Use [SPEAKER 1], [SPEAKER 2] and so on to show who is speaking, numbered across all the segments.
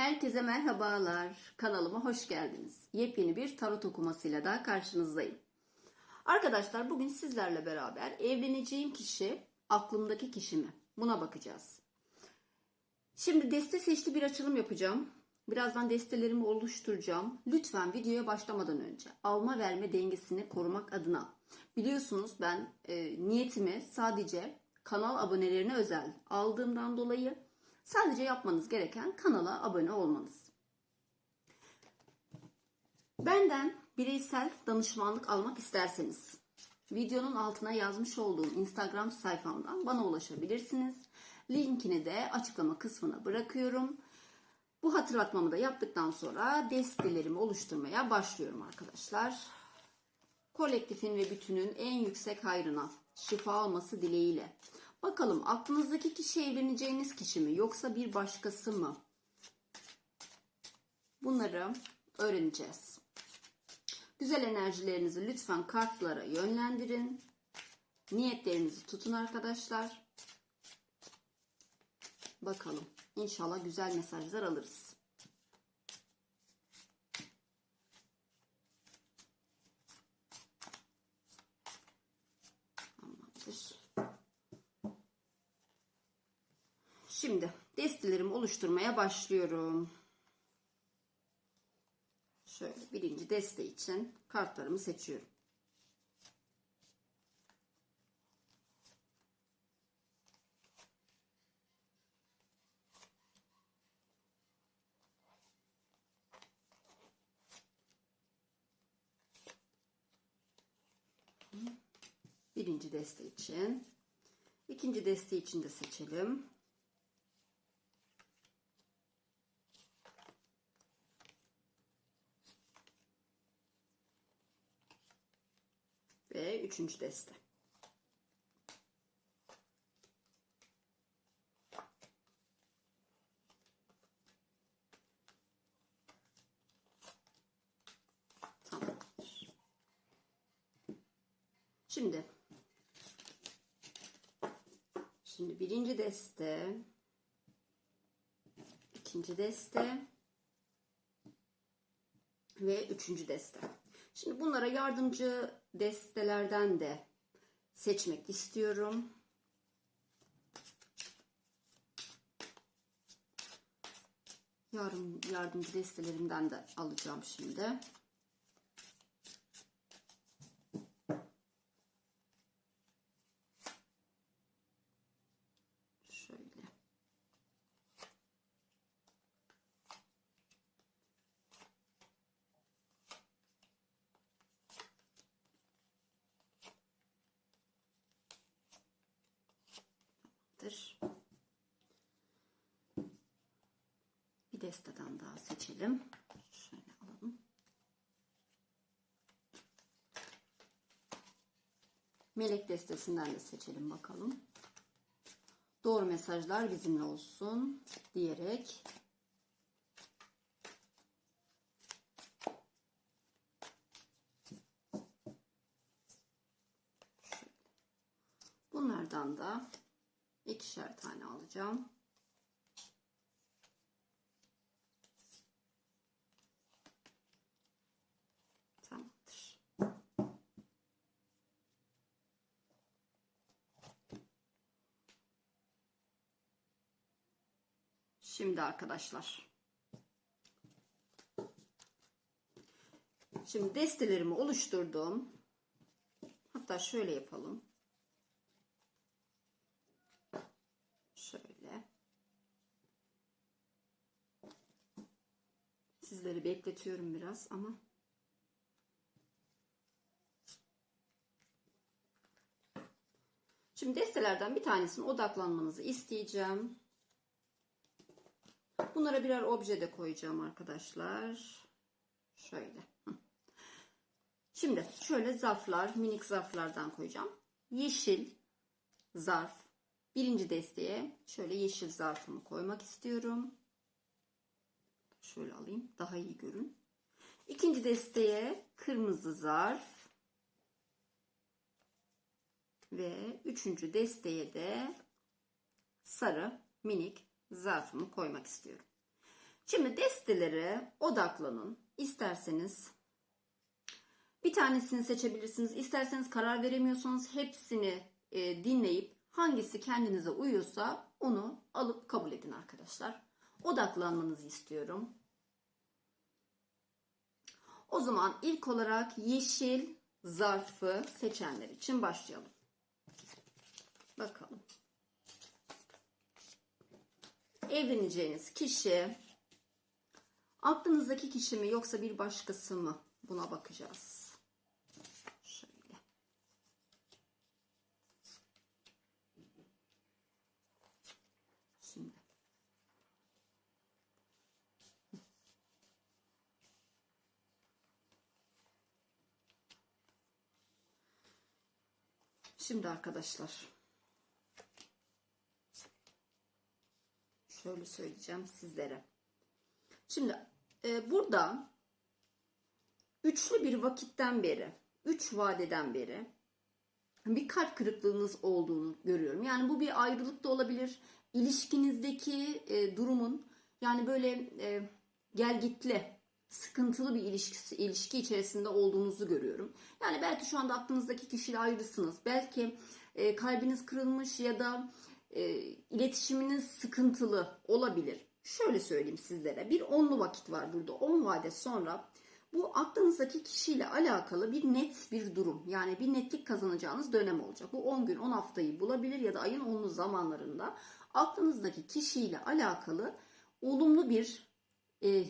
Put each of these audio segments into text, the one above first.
[SPEAKER 1] Herkese merhabalar. Kanalıma hoş geldiniz. Yepyeni bir tarot okumasıyla daha karşınızdayım. Arkadaşlar bugün sizlerle beraber evleneceğim kişi aklımdaki kişi mi? Buna bakacağız. Şimdi deste seçti bir açılım yapacağım. Birazdan destelerimi oluşturacağım. Lütfen videoya başlamadan önce alma verme dengesini korumak adına. Biliyorsunuz ben e, niyetimi sadece kanal abonelerine özel aldığımdan dolayı sadece yapmanız gereken kanala abone olmanız. Benden bireysel danışmanlık almak isterseniz videonun altına yazmış olduğum Instagram sayfamdan bana ulaşabilirsiniz. Linkini de açıklama kısmına bırakıyorum. Bu hatırlatmamı da yaptıktan sonra destelerimi oluşturmaya başlıyorum arkadaşlar. Kolektifin ve bütünün en yüksek hayrına şifa olması dileğiyle. Bakalım aklınızdaki kişi evleneceğiniz kişi mi yoksa bir başkası mı? Bunları öğreneceğiz. Güzel enerjilerinizi lütfen kartlara yönlendirin. Niyetlerinizi tutun arkadaşlar. Bakalım. İnşallah güzel mesajlar alırız. Tamamdır. Şimdi destelerimi oluşturmaya başlıyorum. Şöyle birinci deste için kartlarımı seçiyorum. Birinci deste için. ikinci deste için de seçelim. Ve üçüncü deste. Şimdi Şimdi birinci deste, ikinci deste ve üçüncü deste. Şimdi bunlara yardımcı destelerden de seçmek istiyorum. Yardım, yardımcı destelerimden de alacağım şimdi. Şöyle. Tamamdır. Bir desteden daha seçelim. Şöyle alalım. Melek destesinden de seçelim bakalım. Doğru mesajlar bizimle olsun diyerek. Bunlardan da ikişer tane alacağım. Tamamdır. Şimdi arkadaşlar. Şimdi destelerimi oluşturdum. Hatta şöyle yapalım. Şöyle. Sizleri bekletiyorum biraz ama Şimdi destelerden bir tanesine odaklanmanızı isteyeceğim. Bunlara birer obje de koyacağım arkadaşlar. Şöyle. Şimdi şöyle zarflar, minik zarflardan koyacağım. Yeşil zarf. Birinci desteğe şöyle yeşil zarfımı koymak istiyorum. Şöyle alayım. Daha iyi görün. İkinci desteğe kırmızı zarf. Ve üçüncü desteğe de sarı minik zarfımı koymak istiyorum. Şimdi destelere odaklanın. İsterseniz bir tanesini seçebilirsiniz. İsterseniz karar veremiyorsanız hepsini e, dinleyip hangisi kendinize uyuyorsa onu alıp kabul edin arkadaşlar. Odaklanmanızı istiyorum. O zaman ilk olarak yeşil zarfı seçenler için başlayalım. Bakalım. Evleneceğiniz kişi aklınızdaki kişi mi yoksa bir başkası mı? Buna bakacağız. Şöyle. Şimdi. Şimdi arkadaşlar. Şöyle söyleyeceğim sizlere. Şimdi e, burada üçlü bir vakitten beri, üç vadeden beri bir kalp kırıklığınız olduğunu görüyorum. Yani bu bir ayrılık da olabilir. İlişkinizdeki e, durumun yani böyle e, gelgitli, sıkıntılı bir ilişkisi, ilişki içerisinde olduğunuzu görüyorum. Yani belki şu anda aklınızdaki kişiyle ayrısınız. Belki e, kalbiniz kırılmış ya da e, iletişiminiz sıkıntılı olabilir. Şöyle söyleyeyim sizlere. Bir onlu vakit var burada. 10 vade sonra bu aklınızdaki kişiyle alakalı bir net bir durum. Yani bir netlik kazanacağınız dönem olacak. Bu 10 gün 10 haftayı bulabilir ya da ayın 10'lu zamanlarında aklınızdaki kişiyle alakalı olumlu bir e,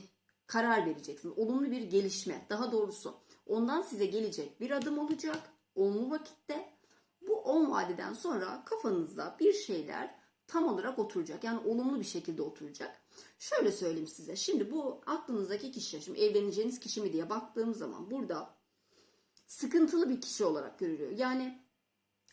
[SPEAKER 1] karar vereceksiniz. Olumlu bir gelişme. Daha doğrusu ondan size gelecek bir adım olacak. Onlu vakitte. Bu 10 vadeden sonra kafanızda bir şeyler tam olarak oturacak. Yani olumlu bir şekilde oturacak. Şöyle söyleyeyim size. Şimdi bu aklınızdaki kişi, şimdi evleneceğiniz kişi mi diye baktığım zaman burada sıkıntılı bir kişi olarak görülüyor. Yani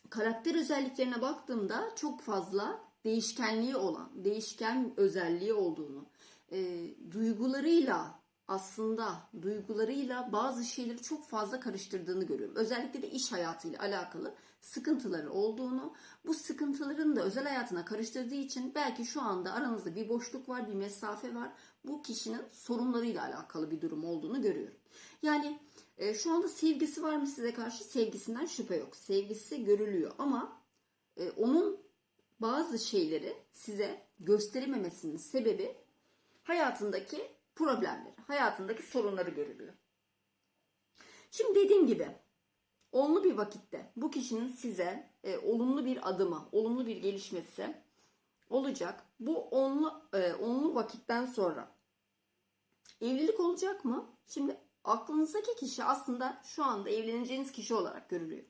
[SPEAKER 1] karakter özelliklerine baktığımda çok fazla değişkenliği olan, değişken özelliği olduğunu, e, duygularıyla aslında duygularıyla bazı şeyleri çok fazla karıştırdığını görüyorum. Özellikle de iş hayatıyla alakalı sıkıntıları olduğunu, bu sıkıntıların da özel hayatına karıştırdığı için belki şu anda aranızda bir boşluk var, bir mesafe var. Bu kişinin sorunlarıyla alakalı bir durum olduğunu görüyorum. Yani e, şu anda sevgisi var mı size karşı? Sevgisinden şüphe yok. Sevgisi görülüyor ama e, onun bazı şeyleri size gösterememesinin sebebi hayatındaki problemleri, hayatındaki sorunları görülüyor. Şimdi dediğim gibi olumlu bir vakitte bu kişinin size e, olumlu bir adımı, olumlu bir gelişmesi olacak. Bu onlu, e, onlu vakitten sonra evlilik olacak mı? Şimdi aklınızdaki kişi aslında şu anda evleneceğiniz kişi olarak görülüyor.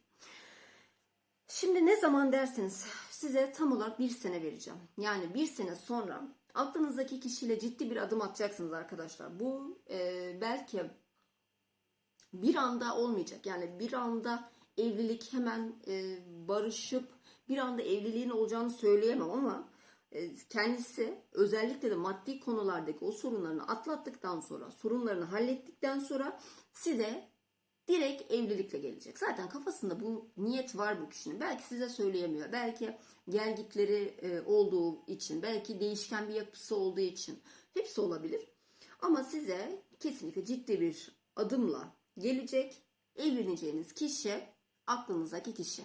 [SPEAKER 1] Şimdi ne zaman derseniz size tam olarak bir sene vereceğim. Yani bir sene sonra aklınızdaki kişiyle ciddi bir adım atacaksınız arkadaşlar. Bu e, belki bir anda olmayacak. Yani bir anda evlilik hemen e, barışıp bir anda evliliğin olacağını söyleyemem ama e, kendisi özellikle de maddi konulardaki o sorunlarını atlattıktan sonra, sorunlarını hallettikten sonra size direkt evlilikle gelecek. Zaten kafasında bu niyet var bu kişinin. Belki size söyleyemiyor. Belki gelgitleri e, olduğu için, belki değişken bir yapısı olduğu için hepsi olabilir. Ama size kesinlikle ciddi bir adımla gelecek. Evleneceğiniz kişi aklınızdaki kişi.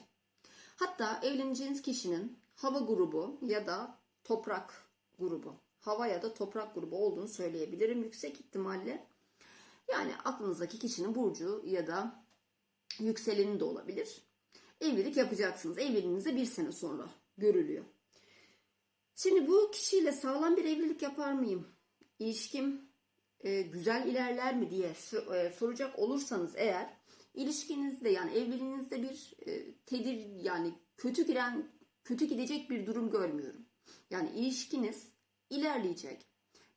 [SPEAKER 1] Hatta evleneceğiniz kişinin hava grubu ya da toprak grubu, hava ya da toprak grubu olduğunu söyleyebilirim yüksek ihtimalle. Yani aklınızdaki kişinin burcu ya da yükseleni de olabilir. Evlilik yapacaksınız. Evliliğinize bir sene sonra görülüyor. Şimdi bu kişiyle sağlam bir evlilik yapar mıyım? İlişkim e, güzel ilerler mi diye e, soracak olursanız eğer ilişkinizde yani evliliğinizde bir e, tedir yani kötü giren kötü gidecek bir durum görmüyorum. Yani ilişkiniz ilerleyecek.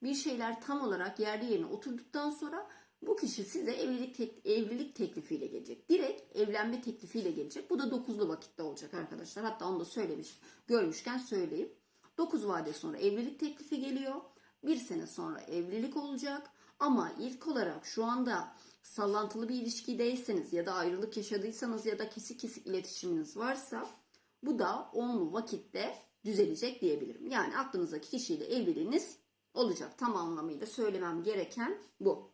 [SPEAKER 1] Bir şeyler tam olarak yerli yerine oturduktan sonra bu kişi size evlilik tek, evlilik teklifiyle gelecek. Direkt evlenme teklifiyle gelecek. Bu da dokuzlu vakitte olacak arkadaşlar. Hatta onu da söylemiş. Görmüşken söyleyeyim. Dokuz vade sonra evlilik teklifi geliyor. Bir sene sonra evlilik olacak. Ama ilk olarak şu anda sallantılı bir ilişkideyseniz ya da ayrılık yaşadıysanız ya da kesik kesik iletişiminiz varsa bu da onlu vakitte düzelecek diyebilirim. Yani aklınızdaki kişiyle evliliğiniz olacak. Tam anlamıyla söylemem gereken bu.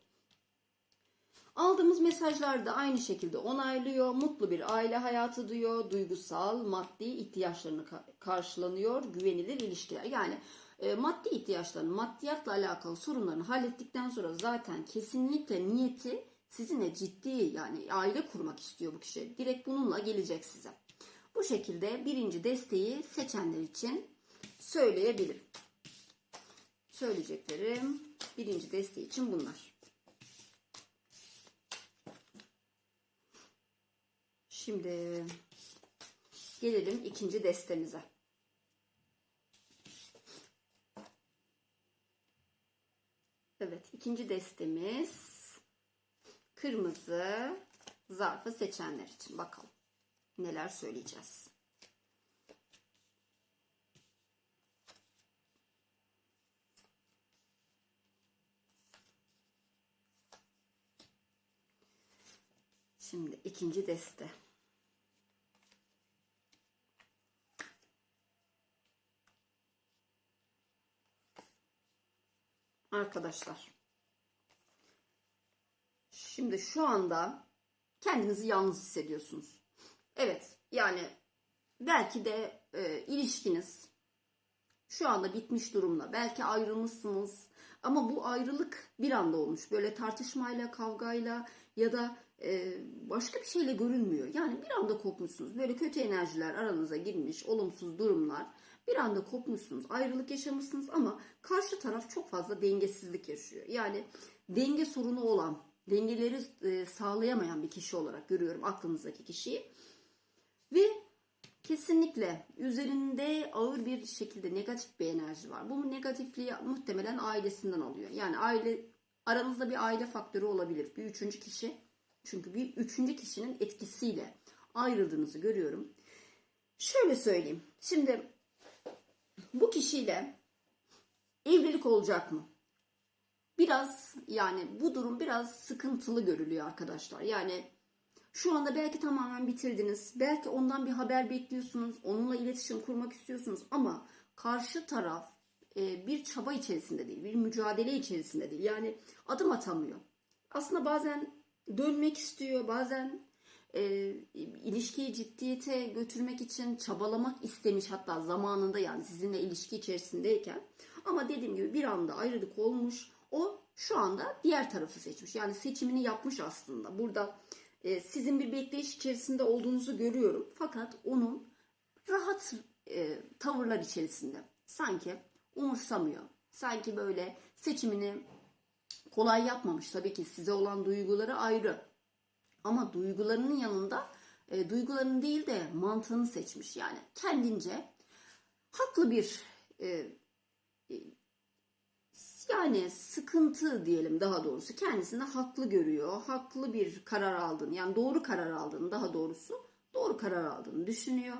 [SPEAKER 1] Aldığımız mesajlar da aynı şekilde onaylıyor. Mutlu bir aile hayatı diyor. Duygusal, maddi ihtiyaçlarını ka- karşılanıyor. Güvenilir ilişkiler. Yani e, maddi ihtiyaçlarını, maddiyatla alakalı sorunlarını hallettikten sonra zaten kesinlikle niyeti sizinle ciddi yani aile kurmak istiyor bu kişi. Direkt bununla gelecek size. Bu şekilde birinci desteği seçenler için söyleyebilirim. Söyleyeceklerim birinci desteği için bunlar. Şimdi gelelim ikinci destemize. Evet, ikinci destemiz kırmızı zarfı seçenler için. Bakalım neler söyleyeceğiz. Şimdi ikinci deste. Arkadaşlar. Şimdi şu anda kendinizi yalnız hissediyorsunuz. Evet yani belki de e, ilişkiniz şu anda bitmiş durumda. Belki ayrılmışsınız ama bu ayrılık bir anda olmuş. Böyle tartışmayla, kavgayla ya da e, başka bir şeyle görünmüyor. Yani bir anda kopmuşsunuz. Böyle kötü enerjiler aranıza girmiş, olumsuz durumlar. Bir anda kopmuşsunuz, ayrılık yaşamışsınız ama karşı taraf çok fazla dengesizlik yaşıyor. Yani denge sorunu olan, dengeleri e, sağlayamayan bir kişi olarak görüyorum aklınızdaki kişiyi. Ve kesinlikle üzerinde ağır bir şekilde negatif bir enerji var. Bu negatifliği muhtemelen ailesinden alıyor. Yani aile aranızda bir aile faktörü olabilir. Bir üçüncü kişi. Çünkü bir üçüncü kişinin etkisiyle ayrıldığınızı görüyorum. Şöyle söyleyeyim. Şimdi bu kişiyle evlilik olacak mı? Biraz yani bu durum biraz sıkıntılı görülüyor arkadaşlar. Yani şu anda belki tamamen bitirdiniz. Belki ondan bir haber bekliyorsunuz. Onunla iletişim kurmak istiyorsunuz ama karşı taraf e, bir çaba içerisinde değil, bir mücadele içerisinde değil. Yani adım atamıyor. Aslında bazen dönmek istiyor, bazen e, ilişkiyi ciddiyete götürmek için çabalamak istemiş hatta zamanında yani sizinle ilişki içerisindeyken. Ama dediğim gibi bir anda ayrılık olmuş. O şu anda diğer tarafı seçmiş. Yani seçimini yapmış aslında. Burada e, sizin bir bekleyiş içerisinde olduğunuzu görüyorum. Fakat onun rahat e, tavırlar içerisinde. Sanki umursamıyor. Sanki böyle seçimini kolay yapmamış. Tabii ki size olan duyguları ayrı. Ama duygularının yanında e, duygularını değil de mantığını seçmiş. Yani kendince haklı bir e, e, yani sıkıntı diyelim daha doğrusu kendisini haklı görüyor. Haklı bir karar aldığını yani doğru karar aldığını daha doğrusu doğru karar aldığını düşünüyor.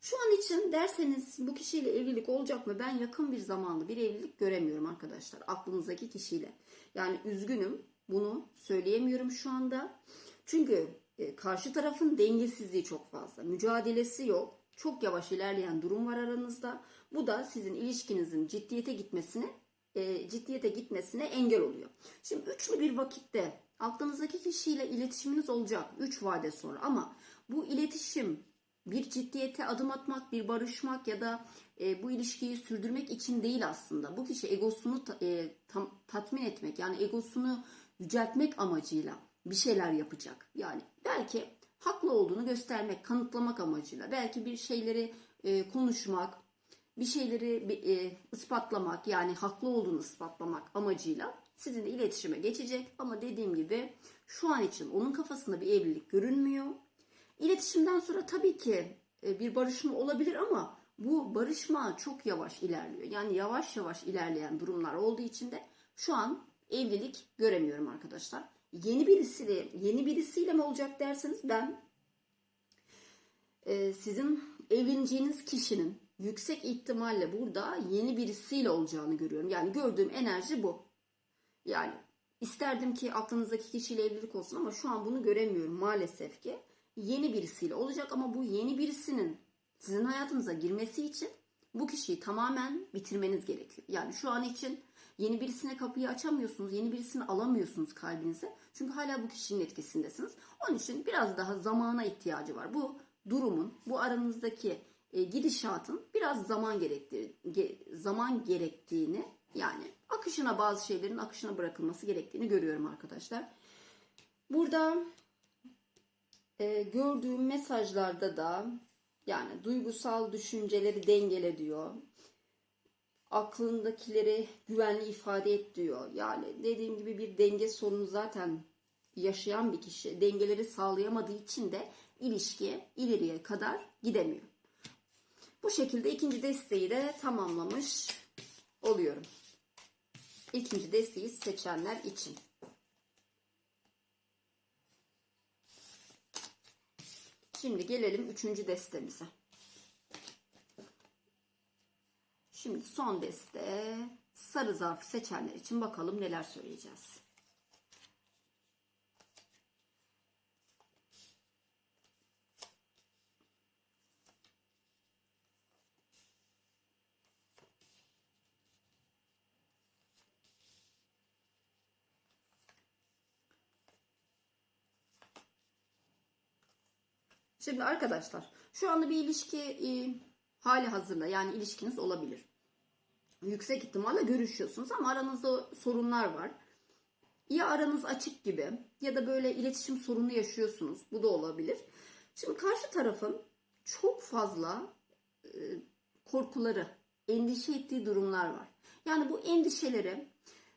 [SPEAKER 1] Şu an için derseniz bu kişiyle evlilik olacak mı? Ben yakın bir zamanda bir evlilik göremiyorum arkadaşlar. Aklınızdaki kişiyle. Yani üzgünüm bunu söyleyemiyorum şu anda. Çünkü e, karşı tarafın dengesizliği çok fazla. Mücadelesi yok. Çok yavaş ilerleyen durum var aranızda. Bu da sizin ilişkinizin ciddiyete gitmesine e, ciddiyete gitmesine engel oluyor. Şimdi üçlü bir vakitte aklınızdaki kişiyle iletişiminiz olacak 3 vade sonra ama bu iletişim bir ciddiyete adım atmak, bir barışmak ya da e, bu ilişkiyi sürdürmek için değil aslında. Bu kişi egosunu ta, e, tam, tatmin etmek yani egosunu yüceltmek amacıyla bir şeyler yapacak. Yani belki haklı olduğunu göstermek, kanıtlamak amacıyla. Belki bir şeyleri e, konuşmak, bir şeyleri e, ispatlamak yani haklı olduğunu ispatlamak amacıyla sizinle iletişime geçecek. Ama dediğim gibi şu an için onun kafasında bir evlilik görünmüyor. İletişimden sonra tabii ki e, bir barışma olabilir ama bu barışma çok yavaş ilerliyor. Yani yavaş yavaş ilerleyen durumlar olduğu için de şu an evlilik göremiyorum arkadaşlar. Yeni birisiyle yeni birisiyle mi olacak derseniz ben e, sizin evleneceğiniz kişinin yüksek ihtimalle burada yeni birisiyle olacağını görüyorum. Yani gördüğüm enerji bu. Yani isterdim ki aklınızdaki kişiyle evlilik olsun ama şu an bunu göremiyorum maalesef ki. Yeni birisiyle olacak ama bu yeni birisinin sizin hayatınıza girmesi için bu kişiyi tamamen bitirmeniz gerekiyor. Yani şu an için Yeni birisine kapıyı açamıyorsunuz, yeni birisini alamıyorsunuz kalbinize. Çünkü hala bu kişinin etkisindesiniz. Onun için biraz daha zamana ihtiyacı var. Bu durumun, bu aranızdaki e, gidişatın biraz zaman gerektir ge- zaman gerektiğini yani akışına bazı şeylerin akışına bırakılması gerektiğini görüyorum arkadaşlar. Burada e, gördüğüm mesajlarda da yani duygusal düşünceleri dengele diyor. Aklındakileri güvenli ifade et diyor. Yani dediğim gibi bir denge sorunu zaten yaşayan bir kişi dengeleri sağlayamadığı için de ilişkiye ileriye kadar gidemiyor. Bu şekilde ikinci desteği de tamamlamış oluyorum. İkinci desteği seçenler için. Şimdi gelelim üçüncü destemize. Şimdi son deste sarı zarf seçenler için bakalım neler söyleyeceğiz. Şimdi arkadaşlar şu anda bir ilişki e, hali hazırda yani ilişkiniz olabilir. Yüksek ihtimalle görüşüyorsunuz ama aranızda sorunlar var. Ya aranız açık gibi ya da böyle iletişim sorunu yaşıyorsunuz. Bu da olabilir. Şimdi karşı tarafın çok fazla e, korkuları, endişe ettiği durumlar var. Yani bu endişeleri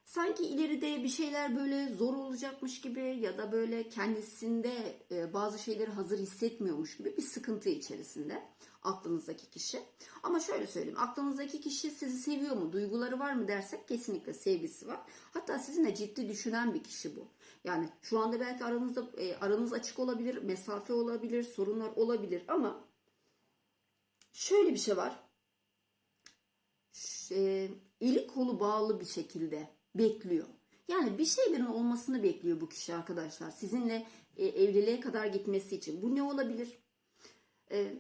[SPEAKER 1] sanki ileride bir şeyler böyle zor olacakmış gibi ya da böyle kendisinde e, bazı şeyleri hazır hissetmiyormuş gibi bir sıkıntı içerisinde aklınızdaki kişi. Ama şöyle söyleyeyim aklınızdaki kişi sizi seviyor mu duyguları var mı dersek kesinlikle sevgisi var. Hatta sizinle ciddi düşünen bir kişi bu. Yani şu anda belki aranızda e, aranız açık olabilir, mesafe olabilir, sorunlar olabilir ama şöyle bir şey var. E, eli kolu bağlı bir şekilde bekliyor. Yani bir şeylerin olmasını bekliyor bu kişi arkadaşlar. Sizinle e, evliliğe kadar gitmesi için. Bu ne olabilir? E,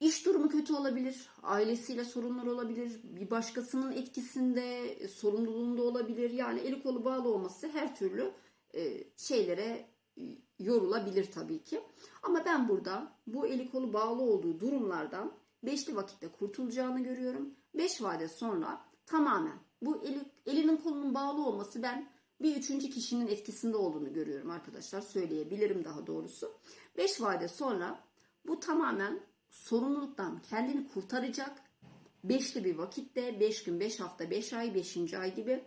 [SPEAKER 1] iş durumu kötü olabilir. Ailesiyle sorunlar olabilir. Bir başkasının etkisinde, e, sorumluluğunda olabilir. Yani eli kolu bağlı olması her türlü e, şeylere e, yorulabilir tabii ki. Ama ben burada bu eli kolu bağlı olduğu durumlardan beşli vakitte kurtulacağını görüyorum. Beş vade sonra tamamen bu eli, elinin kolunun bağlı olması ben bir üçüncü kişinin etkisinde olduğunu görüyorum arkadaşlar. Söyleyebilirim daha doğrusu. Beş vade sonra bu tamamen sorumluluktan kendini kurtaracak. Beşli bir vakitte, beş gün, beş hafta, beş ay, beşinci ay gibi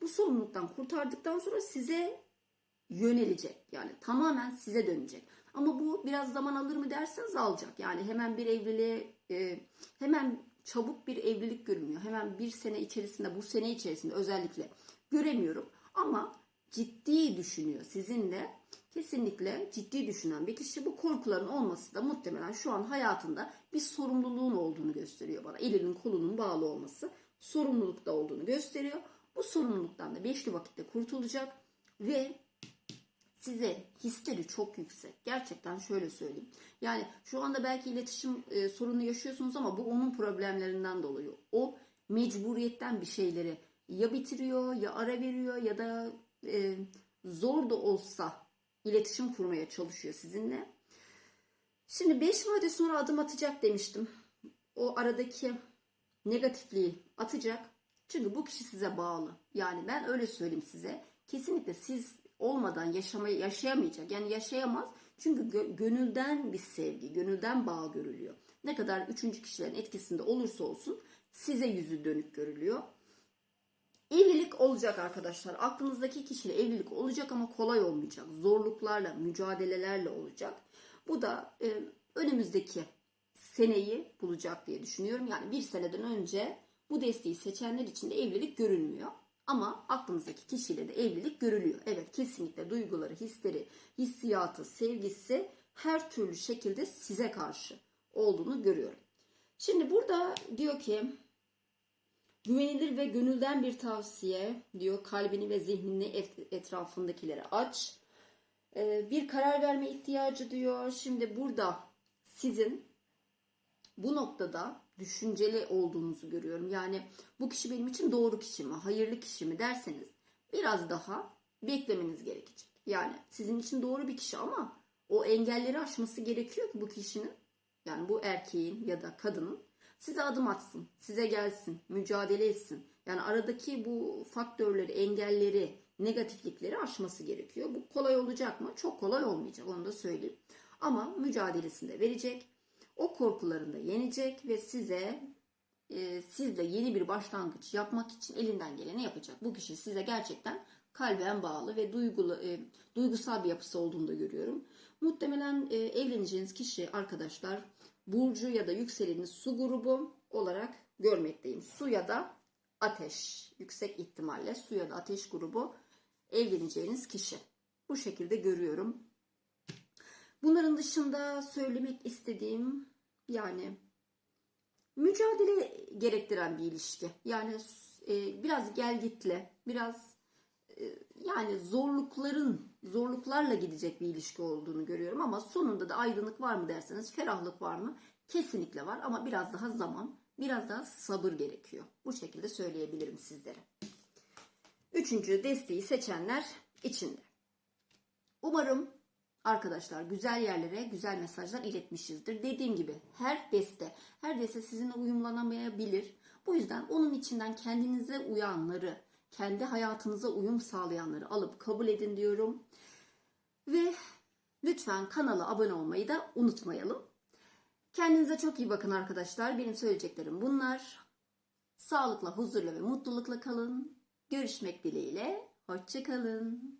[SPEAKER 1] bu sorumluluktan kurtardıktan sonra size yönelecek. Yani tamamen size dönecek. Ama bu biraz zaman alır mı derseniz alacak. Yani hemen bir evliliğe e, hemen çabuk bir evlilik görünmüyor. Hemen bir sene içerisinde bu sene içerisinde özellikle göremiyorum. Ama ciddi düşünüyor sizinle. Kesinlikle ciddi düşünen bir kişi bu korkuların olması da muhtemelen şu an hayatında bir sorumluluğun olduğunu gösteriyor bana. Elinin kolunun bağlı olması sorumlulukta olduğunu gösteriyor. Bu sorumluluktan da beşli vakitte kurtulacak ve size hisleri çok yüksek. Gerçekten şöyle söyleyeyim. Yani şu anda belki iletişim e, sorunu yaşıyorsunuz ama bu onun problemlerinden dolayı. O mecburiyetten bir şeyleri ya bitiriyor ya ara veriyor ya da e, zor da olsa iletişim kurmaya çalışıyor sizinle. Şimdi 5 vade sonra adım atacak demiştim. O aradaki negatifliği atacak. Çünkü bu kişi size bağlı. Yani ben öyle söyleyeyim size. Kesinlikle siz olmadan yaşamayı yaşayamayacak. Yani yaşayamaz. Çünkü gö- gönülden bir sevgi, gönülden bağ görülüyor. Ne kadar üçüncü kişilerin etkisinde olursa olsun size yüzü dönük görülüyor. Evlilik olacak arkadaşlar. Aklınızdaki kişiyle evlilik olacak ama kolay olmayacak. Zorluklarla, mücadelelerle olacak. Bu da e, önümüzdeki seneyi bulacak diye düşünüyorum. Yani bir seneden önce bu desteği seçenler için de evlilik görünmüyor. Ama aklınızdaki kişiyle de evlilik görülüyor. Evet kesinlikle duyguları, hisleri, hissiyatı, sevgisi her türlü şekilde size karşı olduğunu görüyorum. Şimdi burada diyor ki güvenilir ve gönülden bir tavsiye diyor kalbini ve zihnini et- etrafındakilere aç. Ee, bir karar verme ihtiyacı diyor. Şimdi burada sizin bu noktada düşünceli olduğunuzu görüyorum. Yani bu kişi benim için doğru kişi mi, hayırlı kişi mi derseniz biraz daha beklemeniz gerekecek. Yani sizin için doğru bir kişi ama o engelleri aşması gerekiyor ki bu kişinin yani bu erkeğin ya da kadının size adım atsın, size gelsin, mücadele etsin. Yani aradaki bu faktörleri, engelleri, negatiflikleri aşması gerekiyor. Bu kolay olacak mı? Çok kolay olmayacak onu da söyleyeyim. Ama mücadelesini de verecek. O korkularını da yenecek ve size e, sizle yeni bir başlangıç yapmak için elinden geleni yapacak. Bu kişi size gerçekten kalben bağlı ve duygulu, e, duygusal bir yapısı olduğunu da görüyorum. Muhtemelen e, evleneceğiniz kişi arkadaşlar burcu ya da yükseleniz su grubu olarak görmekteyim. Su ya da ateş yüksek ihtimalle su ya da ateş grubu evleneceğiniz kişi. Bu şekilde görüyorum. Bunların dışında söylemek istediğim yani mücadele gerektiren bir ilişki. Yani e, biraz gel gitle, biraz yani zorlukların zorluklarla gidecek bir ilişki olduğunu görüyorum ama sonunda da aydınlık var mı derseniz ferahlık var mı? Kesinlikle var ama biraz daha zaman, biraz daha sabır gerekiyor. Bu şekilde söyleyebilirim sizlere. Üçüncü desteği seçenler içinde. Umarım arkadaşlar güzel yerlere güzel mesajlar iletmişizdir. Dediğim gibi her deste, her deste sizinle uyumlanamayabilir. Bu yüzden onun içinden kendinize uyanları, kendi hayatınıza uyum sağlayanları alıp kabul edin diyorum. Ve lütfen kanala abone olmayı da unutmayalım. Kendinize çok iyi bakın arkadaşlar. Benim söyleyeceklerim bunlar. Sağlıkla, huzurla ve mutlulukla kalın. Görüşmek dileğiyle. Hoşçakalın.